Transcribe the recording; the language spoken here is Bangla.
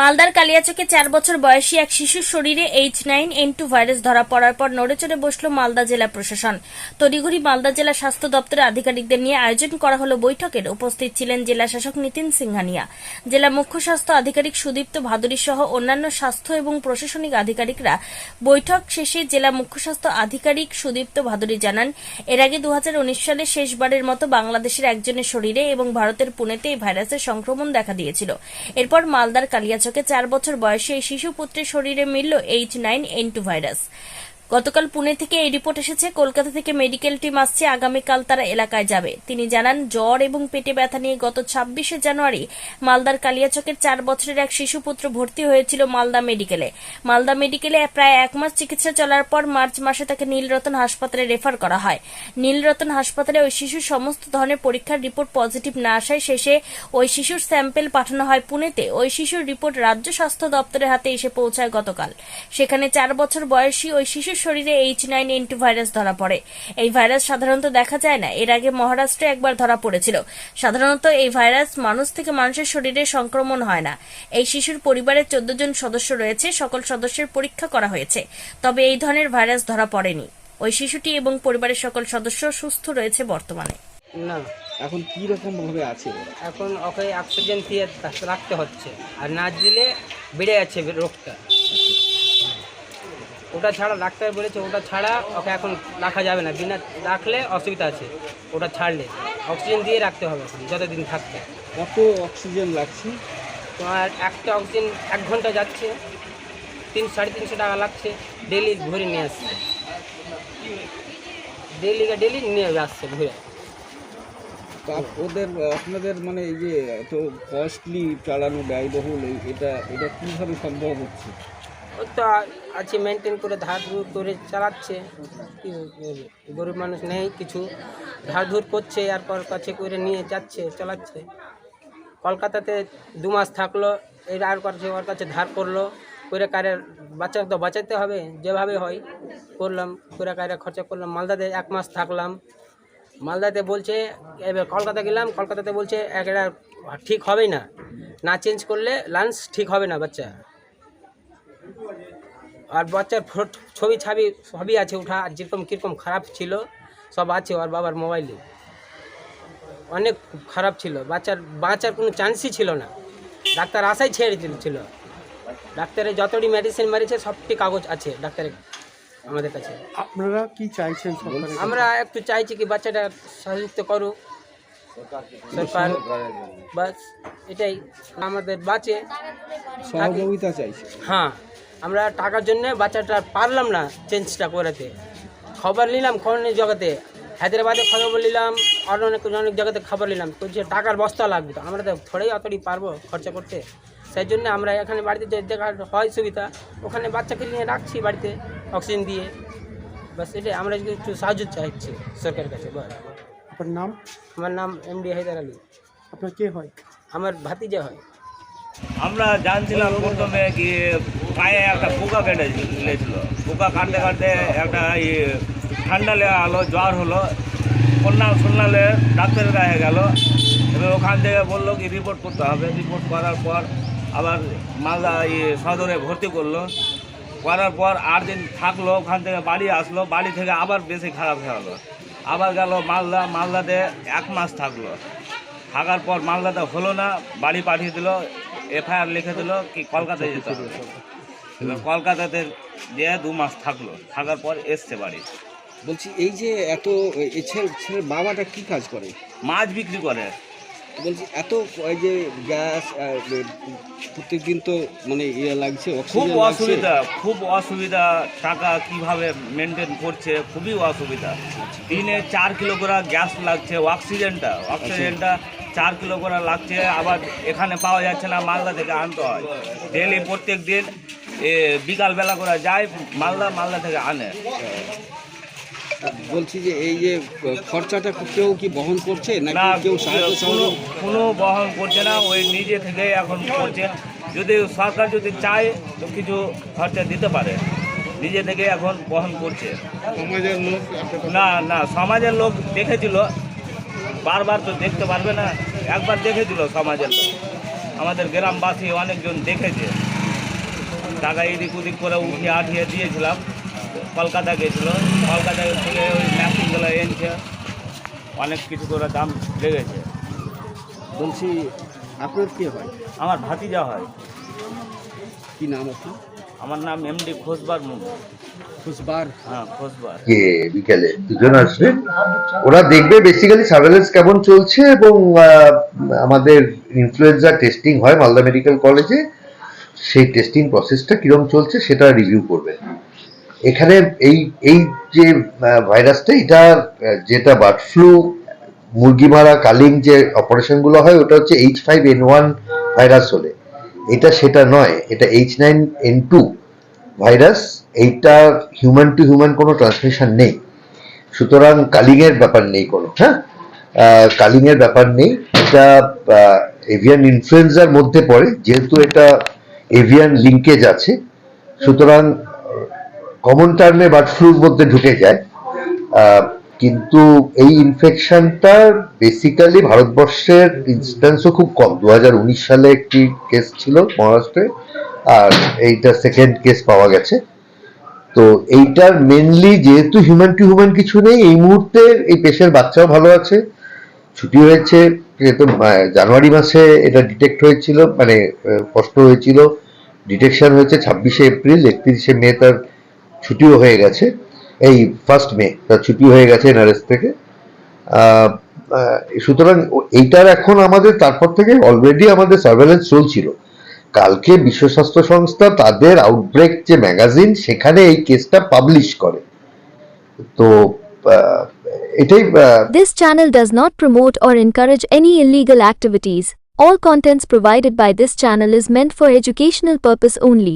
মালদার কালিয়াচকে চার বছর বয়সী এক শিশুর শরীরে H nine N two virus ধরা পড়ার পর নড়েচড়ে বসল মালদা জেলা প্রশাসন। তড়িঘড়ি মালদা জেলা স্বাস্থ্য দপ্তরের আধিকারিকদের নিয়ে আয়োজন করা হলো বৈঠকের। উপস্থিত ছিলেন জেলা শাসক নীতিন সিংহানিয়া। জেলা মুখ্য স্বাস্থ্য আধিকারিক সুদীপ্ত ভাদুরী সহ অন্যান্য স্বাস্থ্য এবং প্রশাসনিক আধিকারিকরা। বৈঠক শেষে জেলা মুখ্য স্বাস্থ্য আধিকারিক সুদীপ্ত ভাদুরী জানান, এর আগে দু হাজার উনিশ সালে শেষবারের মতো বাংলাদেশের একজনের শরীরে এবং ভারতের পুনেতে এই ভাইরাসের সংক্রমণ দেখা দিয়েছিল। এরপর মালদার কালিয়াচকে চার বছর বয়সে শিশু পুত্রের শরীরে মিলল H nine N two virus গতকাল পুনে থেকে এই রিপোর্ট এসেছে, কলকাতা থেকে মেডিকেল টিম আসছে, আগামীকাল তারা এলাকায় যাবে। তিনি জানান, জ্বর এবং পেটে ব্যথা নিয়ে গত ছাব্বিশে জানুয়ারি মালদার কালিয়াচকের চার বছরের এক শিশু পুত্র ভর্তি হয়েছিল মালদা মেডিকেলে। মালদা মেডিকেলে প্রায় এক মাস চিকিৎসা চলার পর মার্চ মাসে তাকে নীলরতন হাসপাতালে রেফার করা হয়। নীলরতন হাসপাতালে ওই শিশুর সমস্ত ধরনের পরীক্ষার রিপোর্ট পজিটিভ না আসায় শেষে ওই শিশুর স্যাম্পেল পাঠানো হয় পুনেতে। ওই শিশুর রিপোর্ট রাজ্য স্বাস্থ্য দপ্তরের হাতে এসে পৌঁছায় গতকাল। সেখানে চার বছর বয়সী ওই শিশুর শরীরে H nine N two virus ধরা পড়ে। এই ভাইরাস সাধারণত দেখা যায় না এর আগে মহারাষ্ট্রে একবার ধরা পড়েছিল। সাধারণত এই ভাইরাস মানুষ থেকে মানুষের শরীরে সংক্রমণ হয় না। এই শিশুর পরিবারের চোদ্দ জন সদস্য রয়েছে সকল সদস্যের পরীক্ষা করা হয়েছে। তবে এই ধরনের ভাইরাস ধরা পড়েনি। ওই শিশুটি এবং পরিবারের সকল সদস্য সুস্থ রয়েছে বর্তমানে। না এখন কি রকম ভাবে আছে এখন ওকে অক্সিজেন দিয়ে রাখতে হচ্ছে আর না দিলে বেড়ে যাচ্ছে রোগটা। ওটা ছাড়া ডাক্তার বলেছে ওটা ছাড়া ওকে এখন রাখা যাবে না। বিনা রাখলে অসুবিধা আছে ওটা ছাড়লে। অক্সিজেন দিয়ে রাখতে হবে এখন যতদিন থাকতে কত অক্সিজেন লাগছে? তোমার একটা অক্সিজেন এক ঘণ্টা যাচ্ছে তিন সাড়ে তিনশো টাকা লাগছে ডেলি ভরে নিয়ে আসছে। ডেলিকে ডেলি নিয়ে আসছে ঘুরে ওদের আপনাদের মানে এই যে এত কস্টলি চালানো ব্যয়বহুল এটা এটা কীভাবে সম্ভব হচ্ছে? তো আছে মেনটেন করে ধার ধুর করে চালাচ্ছে। গরিব মানুষ নেই কিছু। ধার ধুর করছে আর পর কাছে করে নিয়ে যাচ্ছে, চালাচ্ছে। কলকাতাতে দু মাস থাকল, এর আর কাছে ওর কাছে ধার করল, করে কারে বাচ্চা তো বাঁচাতে হবে, যেভাবে হয় করলাম, করে কারে খরচা করলাম। মালদাতে এক মাস থাকলাম। মালদাতে বলছে, এবার কলকাতা গেলাম, কলকাতাতে বলছে একটা ঠিক হবেই না। না চেঞ্জ করলে লাঞ্চ ঠিক হবে না, বাচ্চা। আর বাচ্চার ফটো ছবি ছাবি সবই আছে ওঠা আর যেরকম কীরকম খারাপ ছিল সব আছে ওর বাবার মোবাইলে। অনেক খারাপ ছিল। বাচ্চার বাঁচার কোনো চান্সই ছিল না। ডাক্তার আশাই ছেড়ে দিয়েছিল ডাক্তারের যতটি মেডিসিন মারিছে সবটি কাগজ আছে ডাক্তারের আমাদের কাছে। আপনারা কি চাইছেন আমরা একটু চাইছি কি বাচ্চাটা সাহায্য করুক। সরকার বাস এটাই। আমাদের বাঁচে। সহযোগিতা চাইছে। হ্যাঁ। আমরা টাকার জন্য বাচ্চাটা পারলাম না চেঞ্জটা করাতে। খবর নিলাম খবরের জগতে। হায়দ্রাবাদে খবর নিলাম আর অনেক অনেক জায়গাতে খবর নিলাম। তো যে টাকার বস্তা লাগবে তো আমরা তো থোড়াই অতটি পারব খরচা করতে। সেই জন্য আমরা এখানে বাড়িতে যে দেখা হয় সুবিধা ওখানে বাচ্চাকে নিয়ে রাখছি বাড়িতে অক্সিজেন দিয়ে। বাস এটাই আমরা একটু সাহায্য চাইছি সরকারের কাছে বাস আপনার নাম? আমার নাম এম ডি হায়দার আলী। আপনার কে হয়? আমার ভাতিজা হয়। আমরা জানছিলাম প্রথমে কি পায়ে একটা পোকা কেটে লেছিল। পোকা কাটতে কাটতে একটা ঠান্ডা লেগে গেলো জ্বর হলো। শুনলাম শুনলালে ডাক্তারের কাছে গেল। এবার ওখান থেকে বলল কি রিপোর্ট করতে হবে। রিপোর্ট করার পর আবার মালদা ইয়ে সদরে ভর্তি করল। করার পর আট দিন থাকল, ওখান থেকে বাড়ি আসলো। বাড়ি থেকে আবার বেশি খারাপ হয়ে গেলো। আবার গেল মালদা। মালদাতে এক মাস থাকল। থাকার পর মালদাতে হলো না, বাড়ি পাঠিয়ে দিল। এফআইআর লিখে দিল কি কলকাতায় যেতে হবে। এবার কলকাতাতে যেয়ে দু মাস থাকল থাকার পর এসছে বাড়ি। বলছি এই যে এত এই ছেলে ছেলের বাবাটা কি কাজ করে? মাছ বিক্রি করে। বলছি এত এই যে গ্যাস প্রত্যেক দিন তো মানে ইয়ে লাগছে খুব অসুবিধা খুব অসুবিধা টাকা কীভাবে মেনটেন করছে খুবই অসুবিধা। দিনে চার কিলো করে গ্যাস লাগছে অক্সিজেনটা অক্সিজেনটা চার কিলো করে লাগছে আবার এখানে পাওয়া যাচ্ছে না মালদা থেকে আনতে হয়। ডেলি প্রত্যেক দিন এ, বিকালবেলা করে যায় মালদা মালদা থেকে আনে। বলছি যে এই যে খরচাটা কেউ কি বহন করছে না নাকি কেউ কোনো কোনো বহন করছে না ওই নিজে থেকে এখন করছে। যদি সরকার যদি চায় তো কিছু খরচা দিতে পারে। নিজে থেকে এখন বহন করছে। সমাজের লোক না না সমাজের লোক দেখেছিল বারবার তো দেখতে পারবে না একবার দেখেছিল সমাজের আমাদের গ্রামবাসী অনেকজন দেখেছে। টাকা এদিক ওদিক করে উঠিয়ে আঠিয়ে দিয়েছিলাম। কলকাতা গেছিল। কলকাতা থেকে ওই ম্যাপিংগুলো এনেছে। অনেক কিছু করে দাম লেগেছে। বলছি আপনার কে হয়? আমার ভাতিজা হয়। কি নাম আপনার? আমার নাম এমডি খোসবার মুখ কে বিকেলে? দুজন আসবে। ওরা দেখবে বেসিক্যালি সার্ভেলেন্স কেমন চলছে এবং আমাদের ইনফ্লুয়েঞ্জা টেস্টিং হয় মালদা মেডিকেল কলেজে সেই টেস্টিং প্রসেসটা কিরম চলছে সেটা রিভিউ করবে। এখানে এই এই যে ভাইরাসটা এটা যেটা বার্ড ফ্লু মুরগি মারা কালিং যে অপারেশনগুলো হয় ওটা হচ্ছে H five N one virus হলে এটা সেটা নয় এটা H nine N two virus এইটা হিউম্যান টু হিউম্যান কোনো ট্রান্সমিশন নেই। সুতরাং কালিংয়ের ব্যাপার নেই কোনো হ্যাঁ? কালিংয়ের ব্যাপার নেই। এটা এভিয়ান ইনফ্লুয়েঞ্জার মধ্যে পড়ে, যেহেতু এটা এভিয়ান লিঙ্কেজ আছে। সুতরাং কমন টার্মে বার্ড ফ্লুর মধ্যে ঢুকে যায়। কিন্তু এই ইনফেকশনটা বেসিক্যালি ভারতবর্ষের ইনস্ট্যান্সও খুব কম। দু হাজার উনিশ সালে একটি কেস ছিল মহারাষ্ট্রে, আর এইটা সেকেন্ড কেস পাওয়া গেছে। তো এইটার মেনলি যেহেতু হিউম্যান টু হিউম্যান কিছু নেই, এই মুহূর্তে এই পেশের বাচ্চাও ভালো আছে। ছুটি হয়েছে, যেহেতু জানুয়ারি মাসে এটা ডিটেক্ট হয়েছিল মানে কষ্ট হয়েছিল। ডিটেকশন হয়েছে ছাব্বিশে এপ্রিল, একত্রিশে মে তার ছুটিও হয়ে গেছে। এই ফার্স্ট মে, তার ছুটি হয়ে গেছে এনআরএস থেকে। সুতরাং এইটার এখন আমাদের, তারপর থেকে অলরেডি আমাদের সার্ভেলেন্স চলছিল। কালকে বিশ্ব স্বাস্থ্য সংস্থা তাদের আউটব্রেক যে ম্যাগাজিন সেখানে এই কেসটা পাবলিশ করে তো আহ, এটাই আহ, This channel does not promote or encourage any illegal activities. All contents provided by this channel is meant for educational purpose only.